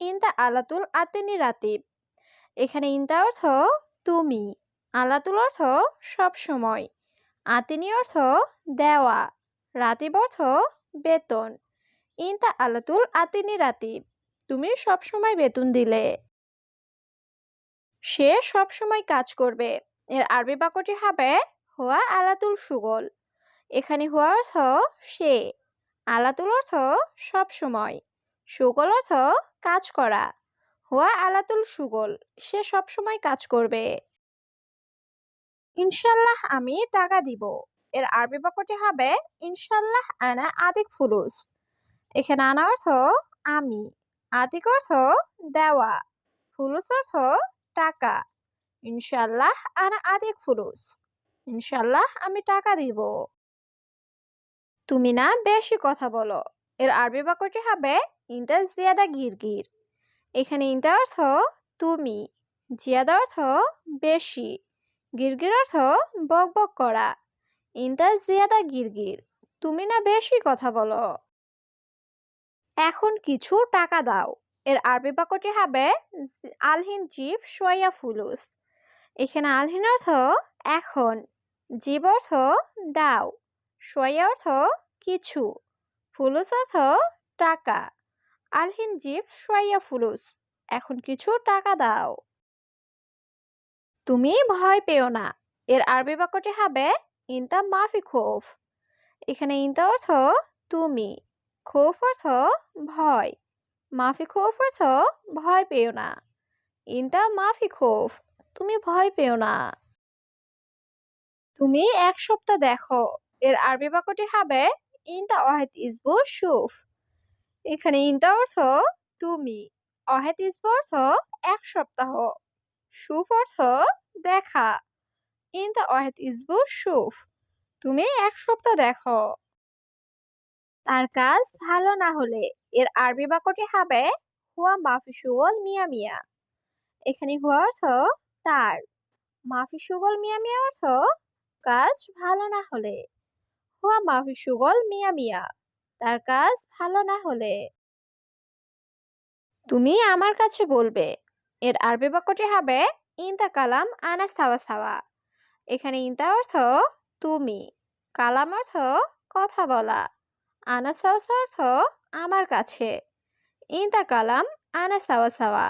ইনতা আলাতুল আতেনি রাতিব। এখানে ইনতা অর্থ তুমি, আলাতুল অর্থ সব সময়, আতিনি অর্থ দেওয়া, রাতিব অর্থ বেতন ইনতা আলাতুল আতিনি রাতিব, তুমি সব সময় বেতন দিলে। সে সব সময় কাজ করবে। এর আরবি বাক্যটি হবে হুয়া আলাতুল সুগল। এখানে হুয়া অর্থ সে, আলাতুল অর্থ সব সময়। সুগল অর্থ কাজ করা। হুয়া আলাতুল সুগল, সে সব সময় কাজ করবে। ইনশাল্লাহ আমি টাকা দিব। এর আরবি বাক্যটি হবে, ইনশাল্লাহ আনা আদিক ফুলুস। এখানে আনা অর্থ, আমি। আদিক অর্থ, দেওয়া। ফুলুস অর্থ, টাকা। ইনশাল্লাহ আনা আদিক ফুলুস। ইনশাল্লাহ আমি টাকা দিব। তুমি না বেশি কথা বলো। এর আরবি বাক্যটি হবে ইনতা জিয়াদা গিরগির এখানে ইনতা অর্থ, তুমি। জিয়াদা অর্থ, বেশি। গিরগির অর্থ, বক বক করা। ইনতা জিয়াদা গিরগির তুমি না বেশি কথা বলো। এখন কিছু টাকা দাও। এর আরবি বাক্যটি হবে, আলহিন জিপ সোয়া ফুলুস। এখানে আলহিন অর্থ, এখন। জীব অর্থ, দাও। সোয়া অর্থ, কিছু। ফুলুস অর্থ টাকা। আলহিন জিপ সোয়া ফুলুস, এখন কিছু টাকা দাও। তুমি ভয় পেও না, এর আরবি বাক্যটি হবে ইনতা মাফি খোফ। এখানে ইনতা অর্থ তুমি, খোফ অর্থ ভয়। মাফি খোফ অর্থ ভয় পেও না। ইনতা মাফি খোফ, তুমি ভয় পেও না। তুমি এক সপ্তাহ দেখো, এর আরবি বাক্যটি হবে ইনতা ওয়াহিদ ইসবু সুফ এখানে ইনতা অর্থ তুমি অহেদ ইসবু অর্থ এক সপ্তাহ সুফ অর্থ দেখা। ইনতা ওয়াহিদ ইসবু সুফ তুমি এক সপ্তাহ দেখো। তার কাজ ভালো না হলে এর আরবি বাক্যটি হবে হুয়া মাফি সুগল মিয়া মিয়া। এখানে হুয়া অর্থ তার মাফি সুগল মিয়া মিয়া অর্থ কাজ ভালো না হলে। হুয়া মাফি সুগল মিয়া মিয়া। তার কাজ ভালো না হলে। তুমি আমার কাছে বলবে, এর আরবি বাক্যটি হবে ইনতা কালাম আনাস থাওয়া সাওয়া। এখানে ইনতা অর্থ তুমি, কালাম অর্থ কথা বলা। আনাস অর্থ আমার কাছে। ইনতা কালাম আনাস সাওয়া সাওয়া।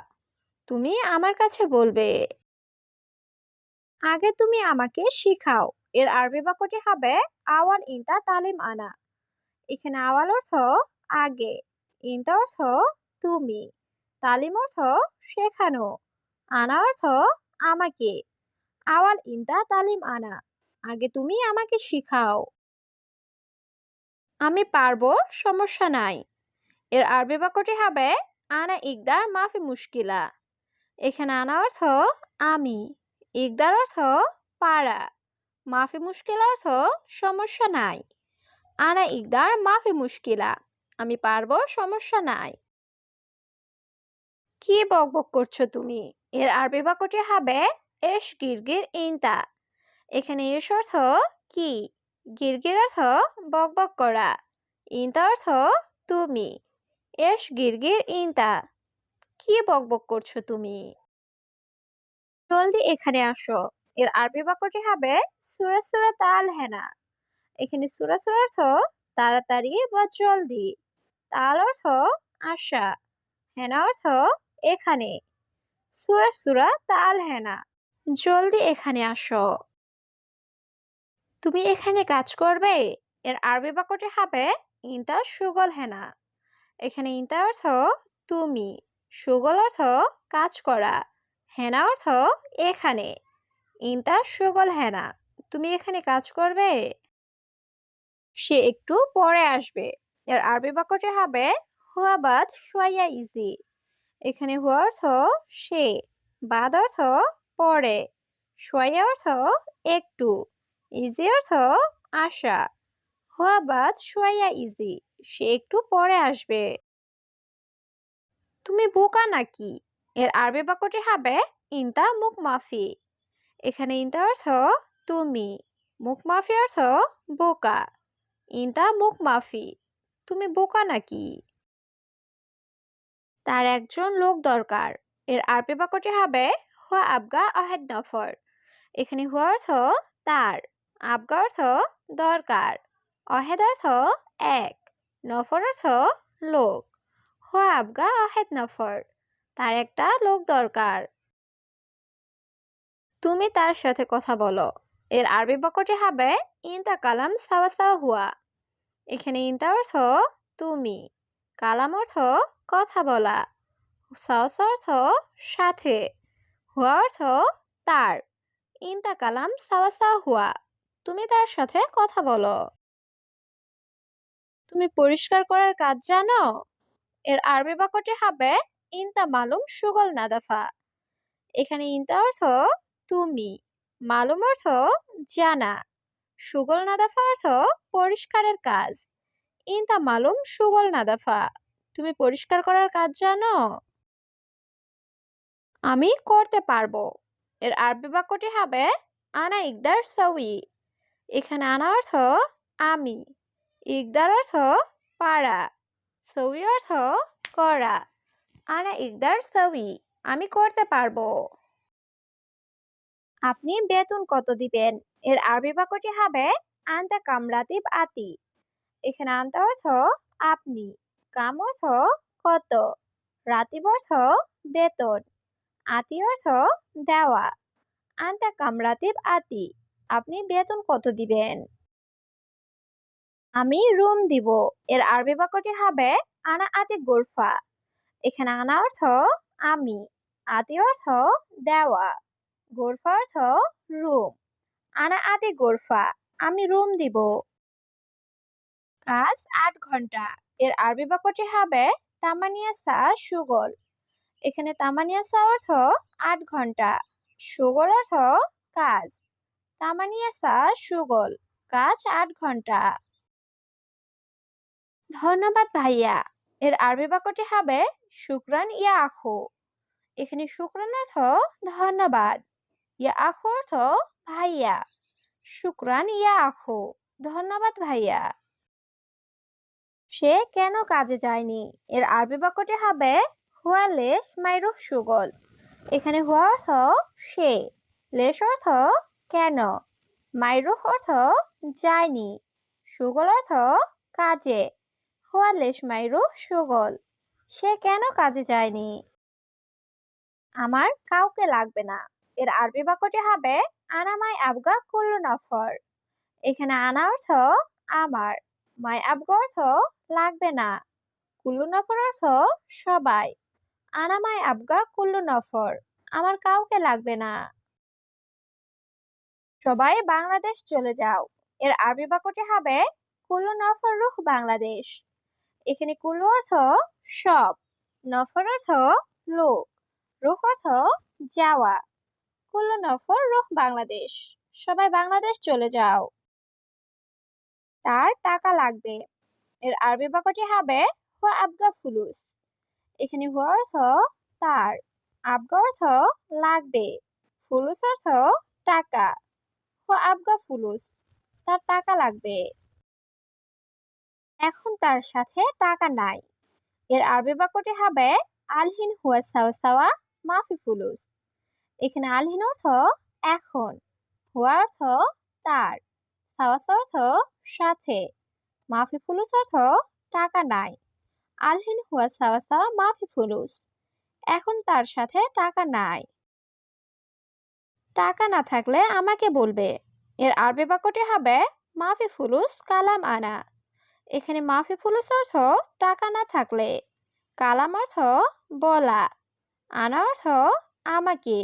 তুমি আমার কাছে বলবে। আগে তুমি আমাকে শিখাও। এর আরবি বাক্যটি হবে আওয়াল ইনতা তালিম আনা। এখানে আওয়াল অর্থ আগে, ইনতা অর্থ তুমি, তালিম অর্থ শেখানো, আনা অর্থ আমাকে, আওয়াল ইনতা তালিম আনা, আগে তুমি আমাকে শিখাও। আমি পারব, সমস্যা নাই। এর আরবি বাক্যটি হবে আনা ইকদার মাফি মুশকিলা। এখানে আনা অর্থ আমি, ইকদার অর্থ পারা। মাফি মুশকিল অর্থ সমস্যা নাই। আনা ইকদার মাফি মুশকিলা, আমি পারব সমস্যা নাই। কি বকবক করছ তুমি? এর আরবি বাক্যটি হবে, এস গিরগির ইনতা। এখানে এস অর্থ কি? গিরগির অর্থ বকবক করা। ইনতা অর্থ তুমি। এস গিরগির ইনতা। কি বকবক করছ তুমি? জলদি এখানে আসো। এর আরবি বাক্যটি হবে সুরা সুরা তাল হেনা এখানে সুরা সুরা অর্থ তাড়াতাড়ি বা জলদি। তাল অর্থ আশা, হেনা অর্থ এখানে। সুরা সুরা তাল হেনা জলদি এখানে আসো। তুমি এখানে কাজ করবে? এর আরবি বাক্যটি হবে ইনতা সুগল হেনা। এখানে ইনতা অর্থ তুমি, সুগল অর্থ কাজ করা, হেনা অর্থ এখানে। ইনতা সুগল হেনা, তুমি এখানে কাজ করবে? সে একটু পরে আসবে। এর আরবি বাক্যটি হবে হুয়াবাদ সোয়া ইজি। এখানে হুয়া অর্থ, সে। বাদ অর্থ, পরে। সোয়া অর্থ, একটু। ইজি অর্থ, আশা। হুয়া বাদ সোয়া ইজি, সে একটু পরে আসবে। তুমি বোকা নাকি? এর আরবি বাক্যটি হবে, ইনতা মুখ মাফি। এখানে ইনতা অর্থ তুমি, মুখ মাফি অর্থ বোকা। ইনতা মুখ মাফি, তুমি বোকা নাকি? তার একজন লোক দরকার, এর আরবি বাক্যটি হবে হুয়া আবগা আহেদ নফর এখানে হুয়া অর্থ তার, আবগা অর্থ দরকার, অহেদ অর্থ এক, নফর অর্থ লোক। হুয়া আবগা আহেদ নফর, তার একটা লোক দরকার। তুমি তার সাথে কথা বলো। এর আরবি বাক্যটি হবে ইনতা কালাম সাওয়া সাওয়া হুয়া। এখানে ইনতা অর্থ, তুমি। কালাম অর্থ, কথা বলা। সাওস অর্থ, সাথে। হুয়া অর্থ, তার। ইনতা কালাম সাওয়া সাওয়া হুয়া। তুমি তার সাথে কথা বলো। তুমি পরিষ্কার করার কাজ জানো? এর আরবি বাক্যটি হবে ইনতা মালুম সুগল নাদাফা। এখানে ইনতা অর্থ তুমি মালুম অর্থ জানা, সুগল নাদাফা অর্থ পরিষ্কারের কাজ। ইনতা মালুম সুগল নাদাফা তুমি পরিষ্কার করার কাজ জানো? আমি করতে পারব। এর আরবি বাক্যটি হবে, আনা ইকদার সাউই এখানে আনা অর্থ, আমি। ইকদার অর্থ পারা সউই অর্থ, করা। আনা ইকদার সাউই আমি করতে পারব। আপনি বেতন কত দিবেন? এর আরবি বাক্যটি হবে, আনতা কামরাতিব আতি। এখানে আনতা অর্থ আপনি, কাম অর্থ কত রাতিব অর্থ বেতন, আতি অর্থ দেওয়া। আনতা কামরাতিব আতি। আপনি বেতন কত দিবেন? আমি রুম দিব। এর আরবি বাক্যটি হবে, আনা আতি গোরফা। এখানে আনা অর্থ আমি, আতি অর্থ দেওয়া। গোরফা অর্থ রুম। আনা আদি গোরফা, আমি রুম দিব। কাজ আট ঘণ্টা। এর আরবি বাক্যটি হবে তামানিয়া সা সুগল। এখানে তামানিয়া সা অর্থ আট ঘণ্টা। সুগল অর্থ কাজ। তামানিয়া সা সুগল, কাজ আট ঘণ্টা। ধন্যবাদ ভাইয়া। এর আরবি বাক্যটি হবে শুক্রান ইয়া আখো। এখানে শুক্রান অর্থ ধন্যবাদ। ইয়া আখো অর্থ ভাইয়া শুক্রান ইয়া আখো ধন্যবাদ ভাইয়া সে কেন কাজে যায়নি এর আরবি বাক্যটি হবে হুয়া লেশ মাইরুহ সুগল এখানে হুয়া অর্থ সে লেশ অর্থ কেন মাইরুহ অর্থ যায়নি সুগল অর্থ কাজে হুয়া লেশ মাইরুহ সুগল সে কেন কাজে যায়নি আমার কাউকে লাগবে না এর আরবি বাক্যটি হবে, আনামাই আবগা কুল্লু নফর। এখানে আনা অর্থ, আমার। মাই আবগা অর্থ, লাগবে না। কুল্লু নফর অর্থ, সবাই। আনামাই আবগা কুল্লু নফর। আমার কাউকে লাগবে না। সবাই বাংলাদেশ চলে যাও। এর আরবি বাক্যটি হবে, কুল্লু নফর রুহ বাংলাদেশ। এখানে কুল্লু অর্থ, সব। নফর অর্থ, লোক। রুহ অর্থ, যাওয়া। কুল্লু নফর রুহ বাংলাদেশ। সবাই বাংলাদেশ চলে যাও। তার টাকা লাগবে। এর আরবি বাক্যটি হবে, হুয়া আবগা ফুলুস। এখানে হুয়া অর্থ তার। আবগা অর্থ লাগবে। ফুলুস অর্থ টাকা। হুয়া আবগা ফুলুস। তার টাকা লাগবে। এখন তার সাথে টাকা নাই। এর আরবি বাক্যটি হবে, আলহিন হুয়া সাওয়া সাওয়া মাফি ফুলুস। এখানে আলহীন অর্থ এখন হুয়া অর্থ তার, সাওয়াস অর্থ সাথে, মাফি ফুলুস অর্থ টাকা নাই, আলহীন হুয়া সাওয়া সাওয়া মাফি ফুলুস, এখন তার সাথে টাকা নাই। টাকা না থাকলে আমাকে বলবে, এর আরবি বাক্যটি হবে মাফি ফুলুস কালাম আনা, এখানে মাফি ফুলুস অর্থ টাকা না থাকলে, কালাম অর্থ বলা, আনা অর্থ আমাকে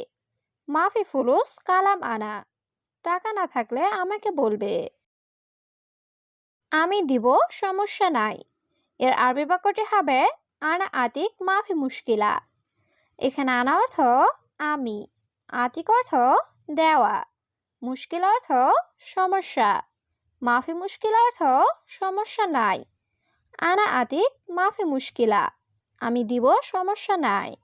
মাফি ফুলুস কালাম আনা। টাকা না থাকলে আমাকে বলবে। আমি দিব, সমস্যা নাই। এর আরবি বাক্যটি হবে, আনা আতিক মাফি মুশকিলা। এখানে আনা অর্থ, আমি। আতিক অর্থ, দেওয়া। মুশকিল অর্থ, সমস্যা। মাফি মুশকিল অর্থ, সমস্যা নাই। আনা আতিক মাফি মুশকিলা। আমি দিব, সমস্যা নাই।